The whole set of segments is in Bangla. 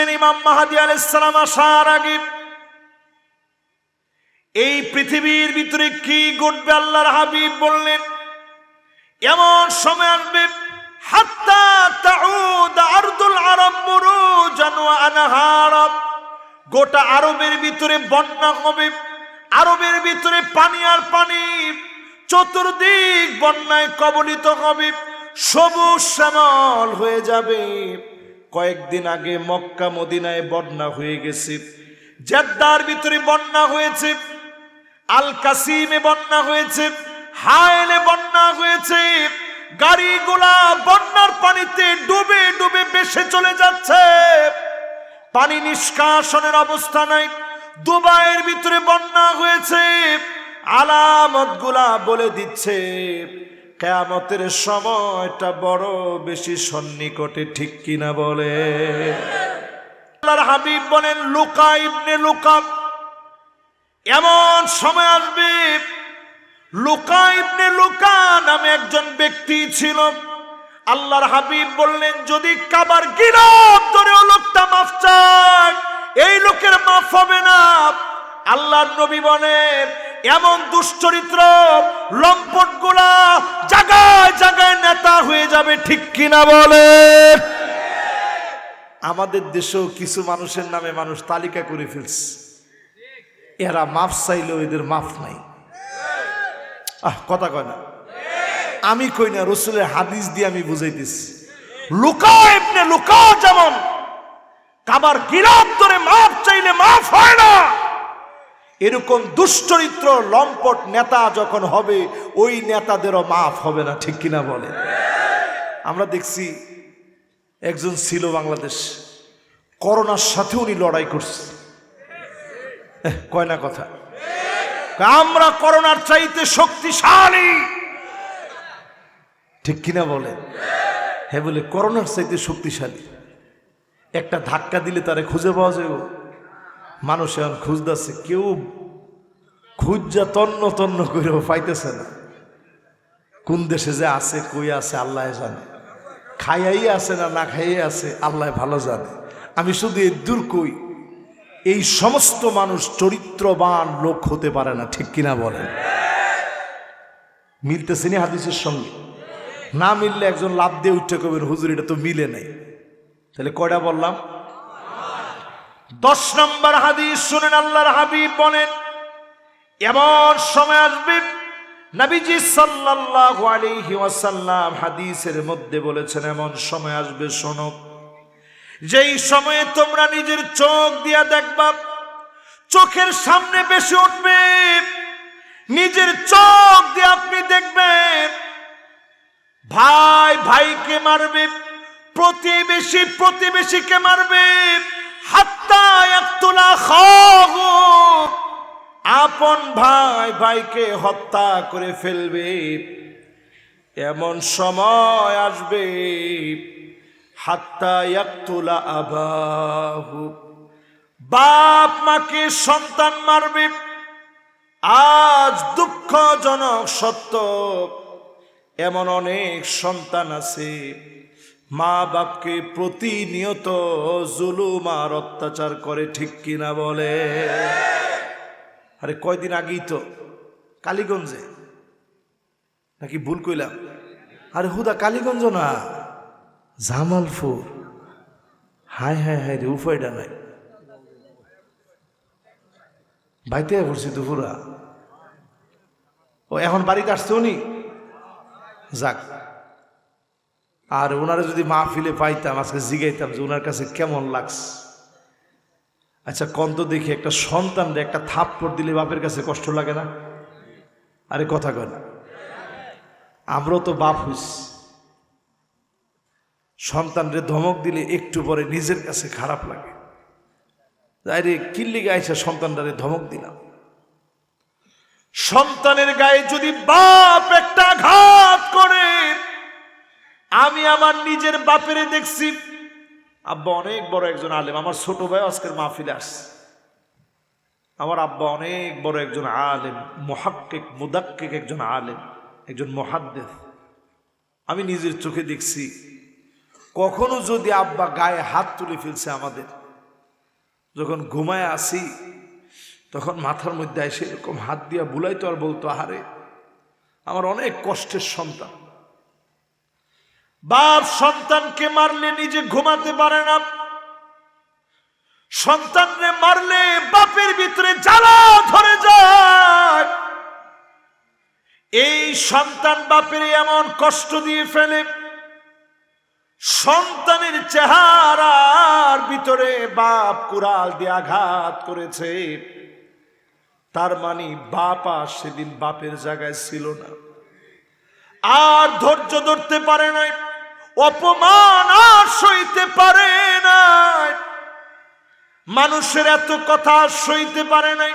শুনেন ইমাম মাহাদি আলাইসালাম আসার আগে, এই পৃথিবীর ভিতরে কি ঘটবে আল্লাহর হাবিব বললেন, এমন সময় আসবে গোটা আরবের ভিতরে বন্যা হবে, আরবের ভিতরে পানি আর পানি, চতুর্দিক বন্যায় কবলিত হবে, সবুজ শ্যামল হয়ে যাবে। কয়েকদিন আগে মক্কা মদিনায় বন্যা হয়ে গেছে। জেদ্দার ভিতরে বন্যা হয়েছে আল কাসিমে বন্যা হয়েছে, হায়লে বন্যা হয়েছে। গাড়িগুলা বন্যার পানিতে ডুবে ডুবে বেসে চলে যাচ্ছে। পানি নিষ্কাশনের অবস্থা নাই, দুবাইয়ের ভিতরে বন্যা হয়েছে। আলামতগুলা বলে দিচ্ছে। কেয়ামতের সময়টা বড় বেশি সন্নিকটে ঠিক কিনা বলে। আল্লাহর হাবিব বলেন, লুকা ইবনে লুকা এমন সময় আসবে, লুকা ইবনে লুকা নামে একজন ব্যক্তি ছিল। আল্লাহর হাবিব বললেন, যদি কাবার গিরব ধরেও লোকটা মাফ চায়, এই লোকের মাফ হবে না। আল্লাহর নবী বলেন এমন দুশ্চরিত্র লম্পটগুলা জায়গায় জায়গায় নেতা হয়ে যাবে, ঠিক কিনা বলে? আমাদের দেশেও কিছু মানুষের নামে মানুষ তালিকা করে ফেলছে। এরা মাফ চাইলেও এদের মাফ নাই। আহ, কথা কয় না। আমি কই না, রসুলের হাদিস দিয়ে আমি বুঝাইতেছি। লুকা এমনি লুকা যেমন। কাবার গিরাপ ধরে মাফ চাইলে মাফ হয় না। এরকম দুশ্চরিত্র লম্পট নেতা যখন হবে, ওই নেতাদেরও মাফ হবে না, ঠিক কিনা বলে? আমরা দেখছি একজন ছিল বাংলাদেশ, করোনার সাথে উনি লড়াই করছে। কয় না কথা? আমরা করোনার চাইতে শক্তিশালী। ঠিক কিনা বলে? হ্যাঁ বলে, করোনার চাইতে শক্তিশালী। একটা ধাক্কা দিলে তারে খুঁজে পাওয়া যাবে। মানুষ এখন খুঁজতেছে, কেউ খুঁজা তন্ন তন্ন করেও পাইতেছে না। কোন দেশে যে আছে, কই আছে, আল্লাহ জানে। খাইয়াই আছে না না খাইয়ে আছে, আল্লাহ ভালো জানে। আমি শুধু এর দূর কই, এই সমস্ত মানুষ চরিত্রবান লোক হতে পারে না, ঠিক কিনা বলেন? মিলতেছে নি হাদিসের সঙ্গে? না মিললে একজন লাভ দিয়ে উঠে কবেন হুজুর, এটা তো মিলে নাই। তাহলে কয়টা বললাম? দশ নম্বর হাদিস শুনেন আল্লাহর হাবিব বলেন, এমন সময় আসবে, নবীজি সাল্লাল্লাহু আলাইহি ওয়াসাল্লাম হাদিসের মধ্যে বলেছেন, এমন সময় আসবে, শোনো। যেই সময়ে তোমরা নিজের চোখ দিয়া দেখবা, চোখের সামনে বেশি উঠবে, নিজের চোখ দিয়ে আপনি দেখবেন, ভাই ভাইকে মারবে, প্রতিবেশী প্রতিবেশীকে মারবে আপন ভাই ভাইকে হত্যা করে ফেলবে। এমন সময় আসবে। হাত্তা একতলা আবাহু। বাপ মাকে সন্তান মারবে। আজ দুঃখজনক সত্য। এমন অনেক সন্তান আছে। মা বাপকে প্রতিনিয়ত জুলুম আর অত্যাচার করে, ঠিক কিনা বলে? আরে, কয়দিন আগেই তো, কালীগঞ্জে। নাকি ভুল কইলাম? আরে, হুদা, কালীগঞ্জ না, জামালপুর। হায় হায় হায় রে উপায়টা নাই। বাইতে পড়ছি দুপুরা। ও, এখন বাড়িতে আসছে উনি? যাক। আর ওনারা যদি মাহফিলে পাইতাম, আজকে জিগাইতাম যে ওনার কাছে কেমন লাগছে। আচ্ছা কন্ত দেখি, একটা সন্তান একটা থাপ্পড় দিলে বাপের কাছে কষ্ট লাগে না? আরে, কথা কয় না আমরাও তো বাপ হইস সন্তানরে ধমক দিলে একটু পরে নিজের কাছে খারাপ লাগে। আরে কিল্লি গাইছে সন্তানটারে ধমক দিলাম? সন্তানের গায়ে যদি বাপ একটা আঘাত করে আমি আমার নিজের বাপেরে দেখছি। আব্বা অনেক বড় একজন আলেম। আমার ছোট ভাই আজকের মাহফিলে আসছে। আমার আব্বা অনেক বড় একজন আলেম, মোহাক্কিক, মুদাক্কিক একজন আলেম, একজন মহাদ্দেশ আমি নিজের চোখে দেখছি, কখনো যদি আব্বা গায়ে হাত তুলে ফেলছে আমাদের, যখন ঘুমায় আসি, তখন মাথার মধ্যে এসে এরকম হাত দিয়া বুলাইতো আর বলতো, আহারে, আমার অনেক কষ্টের সন্তান। বাপ সন্তানকে মারলে নিজে ঘুমাতে পারে না। সন্তানরে মারলে বাপের ভিতরে জ্বালা ধরে যায়। এই সন্তান বাপের এমন কষ্ট দিয়ে ফেলে। সন্তানের চেহারার ভিতরে বাপ কুড়াল দিয়ে আঘাত করেছে। তার মানে বাপ আর সেদিন বাপের জায়গায় ছিল না। আর ধৈর্য ধরতে পারে নাই। অপমান আর সইতে পারে নাই। মানুষের এত কথা সইতে পারে নাই।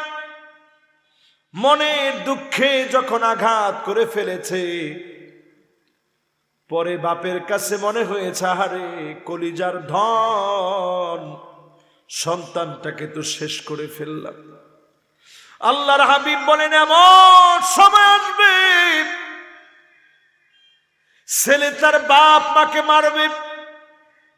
মনের দুঃখে যখন আঘাত করে ফেলেছে, পরে বাপের কাছে মনে হয়েছে, আহারে, কলিজার ধন, সন্তানটাকে তো শেষ করে ফেললাম। আল্লাহর হাবিব বলেন, এমন সময় আসবে ছেলে তার বাপ মাকে মারবে।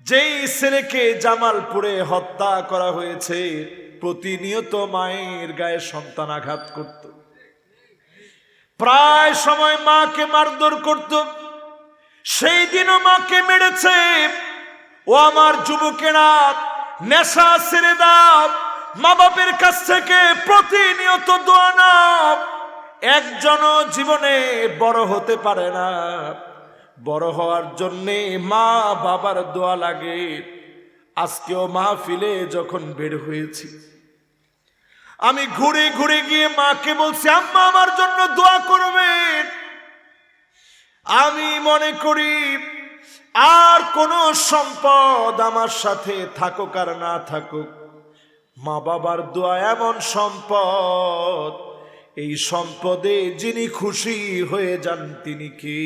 যেই ছেলেকে জামালপুরে হত্যা করা হয়েছে, প্রতিনিয়ত মায়ের গায়ে সন্তান আঘাত করত। প্রায় সময় মাকে মারধর করত। সেই দিনও মাকে মেরেছে। ও আমার যুবকেরা, নেশা ছেড়ে দাও। মা বাপের কাছ থেকে প্রতিনিয়ত দোয়া নাও। একজনও জীবনে বড় হতে পারে না। বড় হওয়ার জন্যে মা বাবার দোয়া লাগে। আজকেও মাহফিলে যখন বের হয়েছি, আমি ঘুরে ঘুরে গিয়ে মাকে বলছি, আম্মা, আমার জন্য দোয়া করবেন। আমি মনে করি, আর কোন সম্পদ আমার সাথে থাকুক আর না থাকুক, মা বাবার দোয়া এমন সম্পদ এই সম্পদে যিনি খুশি হয়ে যান তিনি কি?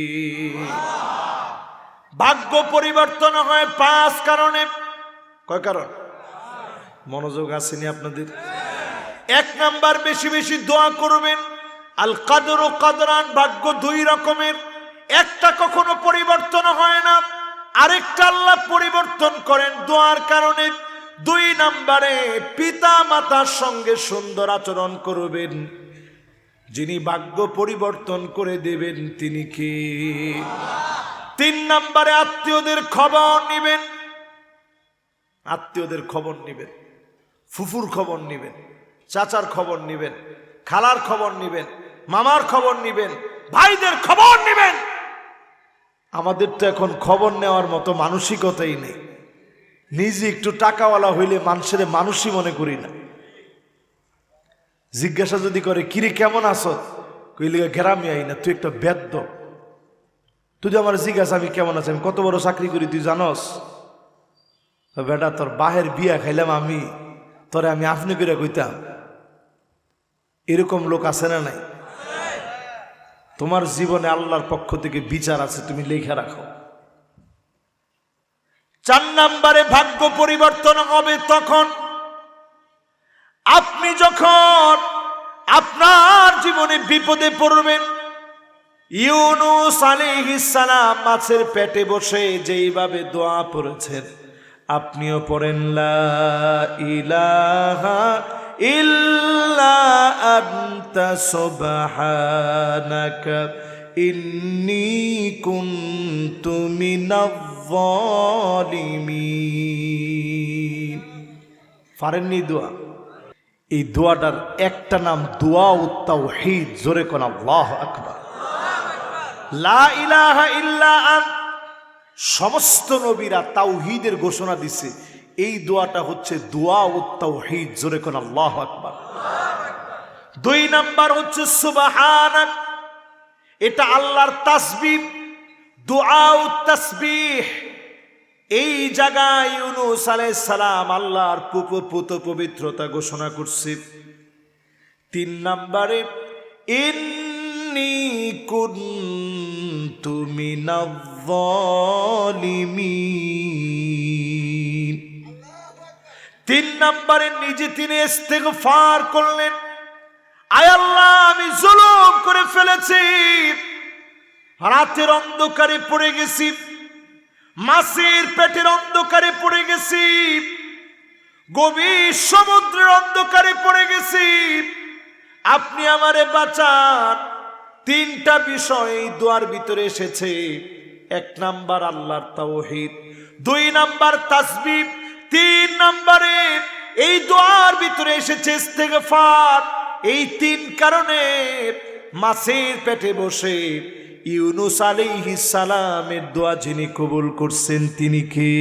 ভাগ্য পরিবর্তন হয় পাঁচ কারণে। কয় কারণ? মনোযোগ আসেনি আপনাদের? এক নাম্বার, বেশি বেশি দোয়া করবেন। আল কাদর ও কাদরান, ভাগ্য দুই রকমের। একটা কখনো পরিবর্তন হয় না, আরেকটা আল্লাহ পরিবর্তন করেন দোয়ার কারণে। দুই নাম্বারে পিতা মাতার সঙ্গে সুন্দর আচরণ করবেন। যিনি ভাগ্য পরিবর্তন করে দেবেন, তিনি কি? তিন নাম্বারে আত্মীয়দের খবর নিবেন। আত্মীয়দের খবর নিবেন। ফুফুর খবর নিবেন। চাচার খবর নিবেন। খালার খবর নিবেন। মামার খবর নিবেন। ভাইদের খবর নিবেন। আমাদের তো এখন খবর নেওয়ার মতো মানসিকতাই নেই। নিজে একটু টাকাওয়ালা হইলে মানুষের মানুষই মনে করি না। জিজ্ঞাসা যদি করে, কিরে, কেমন আছো? কইলে, গ্রামে আই না, তুই একটা বেদ্য তুই আমার জিজ্ঞাসা, আমি কেমন আছি? আমি কত বড় চাকরি করি, তুই জানস? বেটা, তোর বাহের বিয়া খাইলাম আমি। তোরে আমি আপনি করে কইতাম, এরকম লোক আছে না নাই? তোমার জীবনে আল্লাহর পক্ষ থেকে বিচার আছে, তুমি লেখা রাখো। চার নাম্বারে ভাগ্য পরিবর্তন হবে তখন আপনি যখন আপনার জীবনে বিপদে পড়বেন, ইউনুস সালাম মাছের পেটে বসে যেইভাবে দোয়া পড়েছেন, আপনিও পড়েন লা ইল্লা ইন্নী পারেননি দোয়া? এই দোয়াটার একটা নাম দোয়া উত্তাউহিদ জোরে কোন আল্লাহ আকবার। সমস্ত নবীরা তাওহিদের ঘোষণা দিছে, এই দোয়াটা হচ্ছে দোয়া উত্তাউহিদ জোরে কোন আল্লাহ আকবার। দুই নাম্বার হচ্ছে সুবাহান এটা আল্লাহর তাসবিহ দোয়া তাসবিহ। এই জায়গায় ইউনুস আলাইহিস সালাম আল্লাহর পুত পবিত্রতা ঘোষণা করছে। তিন নম্বরে, ইন্নি মিনাজ-জালিমিন তিন নম্বরে, নিজে তিনি ইস্তেগফার করলেন। আয় আল্লাহ, আমি জুলুম করে ফেলেছি। রাতের অন্ধকারে পড়ে গেছি। মাসের পেটের অন্ধকারে পড়ে গেছি। গভীর সমুদ্রের অন্ধকারে পড়ে গেছি। আপনি আমারে বাঁচান। তিনটা বিষয় দোয়ার ভিতরে এসেছে। এক নাম্বার আল্লাহর তাওহীদ, দুই নাম্বার তাসবিব তিন নাম্বারে এই দোয়ার ভিতরে এসেছে ইস্তেগফার। এই তিন কারণে মাছের পেটে বসে ইউনুস আলী সালামের দোয়া যিনি কবুল করছেন তিনি কে?